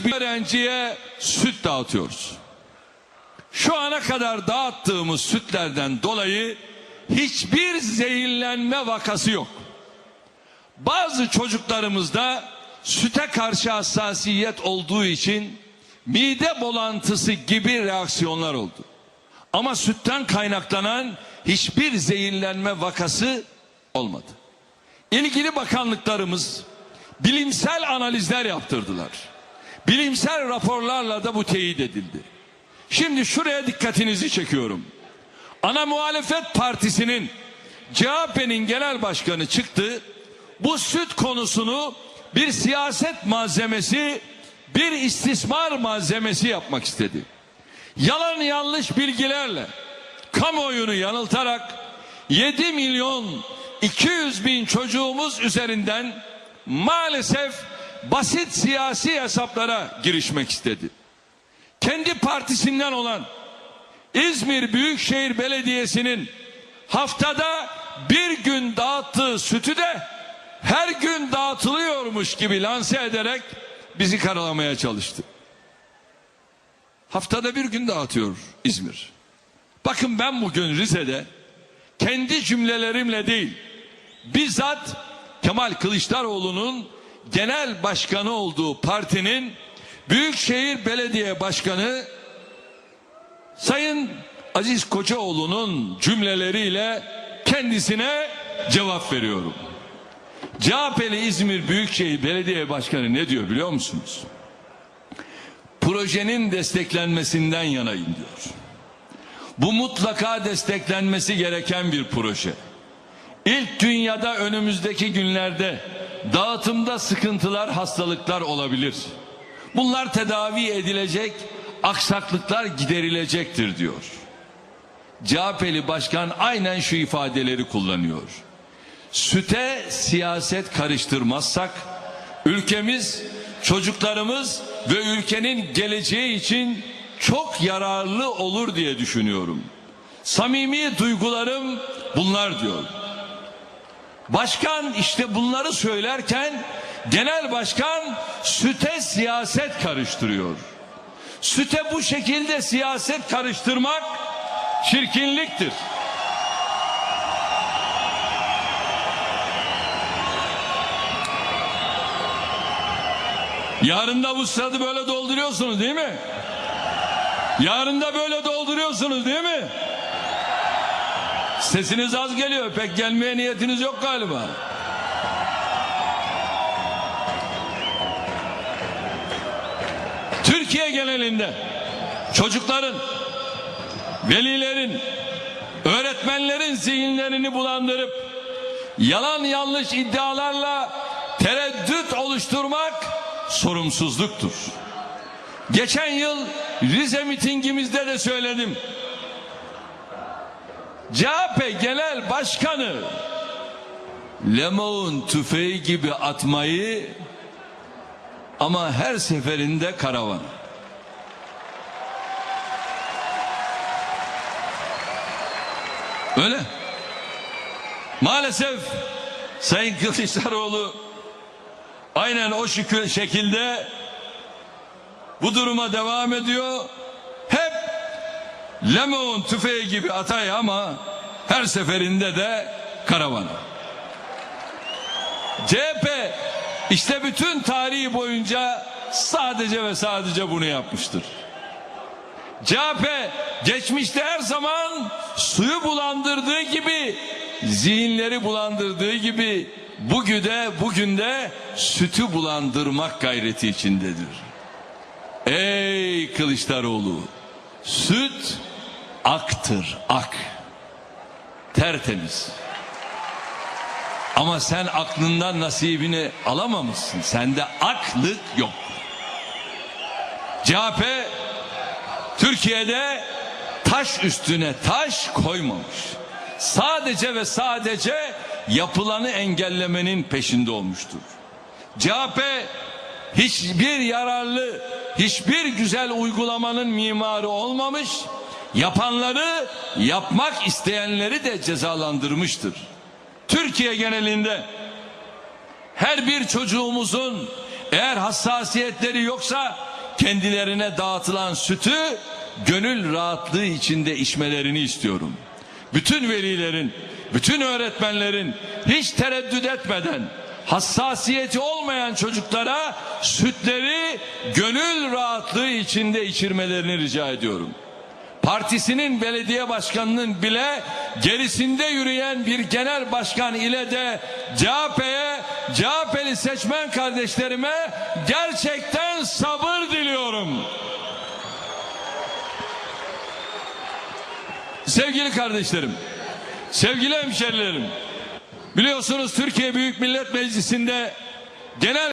100 bin öğrenciye süt dağıtıyoruz. Şu ana kadar dağıttığımız sütlerden dolayı hiçbir zehirlenme vakası yok. Bazı çocuklarımızda süte karşı hassasiyet olduğu için mide bulantısı gibi reaksiyonlar oldu. Ama sütten kaynaklanan hiçbir zehirlenme vakası olmadı. İlgili bakanlıklarımız bilimsel analizler yaptırdılar. Bilimsel raporlarla da bu teyit edildi. Şimdi şuraya dikkatinizi çekiyorum. Ana muhalefet partisinin CHP'nin genel başkanı çıktı. Bu süt konusunu bir siyaset malzemesi, bir istismar malzemesi yapmak istedi. Yalan yanlış bilgilerle kamuoyunu yanıltarak 7 milyon 200 bin çocuğumuz üzerinden maalesef basit siyasi hesaplara girişmek istedi. Kendi partisinden olan İzmir Büyükşehir Belediyesi'nin haftada bir gün dağıttığı sütü de her gün dağıtılıyormuş gibi lanse ederek bizi karalamaya çalıştı. Haftada bir gün dağıtıyor İzmir. Bakın ben bugün Rize'de kendi cümlelerimle değil bizzat Kemal Kılıçdaroğlu'nun genel başkanı olduğu partinin Büyükşehir Belediye Başkanı Sayın Aziz Kocaoğlu'nun cümleleriyle kendisine cevap veriyorum. CHP'li İzmir Büyükşehir Belediye Başkanı ne diyor biliyor musunuz? Projenin desteklenmesinden yanayım diyor. Bu mutlaka desteklenmesi gereken bir proje. İlk dünyada önümüzdeki günlerde dağıtımda sıkıntılar, hastalıklar olabilir. Bunlar tedavi edilecek, aksaklıklar giderilecektir diyor. CHP'li başkan aynen şu ifadeleri kullanıyor. Süte siyaset karıştırmazsak ülkemiz, çocuklarımız ve ülkenin geleceği için çok yararlı olur diye düşünüyorum. Samimi duygularım bunlar diyor. Başkan işte bunları söylerken genel başkan süte siyaset karıştırıyor. Süte bu şekilde siyaset karıştırmak çirkinliktir. Yarın da bu stadı böyle dolduruyorsunuz değil mi? Yarın da böyle dolduruyorsunuz değil mi? Sesiniz az geliyor. Pek gelmeye niyetiniz yok galiba. Türkiye genelinde çocukların, velilerin, öğretmenlerin zihinlerini bulandırıp yalan yanlış iddialarla tereddüt oluşturmak sorumsuzluktur. Geçen yıl Rize mitingimizde de söyledim. CHP Genel Başkanı Lemon tüfeği gibi atmayı ama her seferinde karavan. Öyle. Maalesef Sayın Kılıçdaroğlu aynen o şekilde bu duruma devam ediyor. Lemon tüfeği gibi atay ama her seferinde de karavana. CHP işte bütün tarihi boyunca sadece ve sadece bunu yapmıştır. CHP geçmişte her zaman suyu bulandırdığı gibi zihinleri bulandırdığı gibi bugün de bugün de sütü bulandırmak gayreti içindedir. Ey Kılıçdaroğlu süt aktır ak tertemiz. Ama sen aklından nasibini alamamışsın. Sende aklık yok. CHP Türkiye'de taş üstüne taş koymamış. Sadece ve sadece yapılanı engellemenin peşinde olmuştur. CHP hiçbir yararlı, hiçbir güzel uygulamanın mimarı olmamış, yapanları, yapmak isteyenleri de cezalandırmıştır. Türkiye genelinde her bir çocuğumuzun eğer hassasiyetleri yoksa kendilerine dağıtılan sütü gönül rahatlığı içinde içmelerini istiyorum. Bütün velilerin, bütün öğretmenlerin hiç tereddüt etmeden hassasiyeti olmayan çocuklara sütleri gönül rahatlığı içinde içirmelerini rica ediyorum partisinin belediye başkanının bile gerisinde yürüyen bir genel başkan ile de CHP'ye, CHP'li seçmen kardeşlerime gerçekten sabır diliyorum. Sevgili kardeşlerim, sevgili hemşerilerim, biliyorsunuz Türkiye Büyük Millet Meclisi'nde genel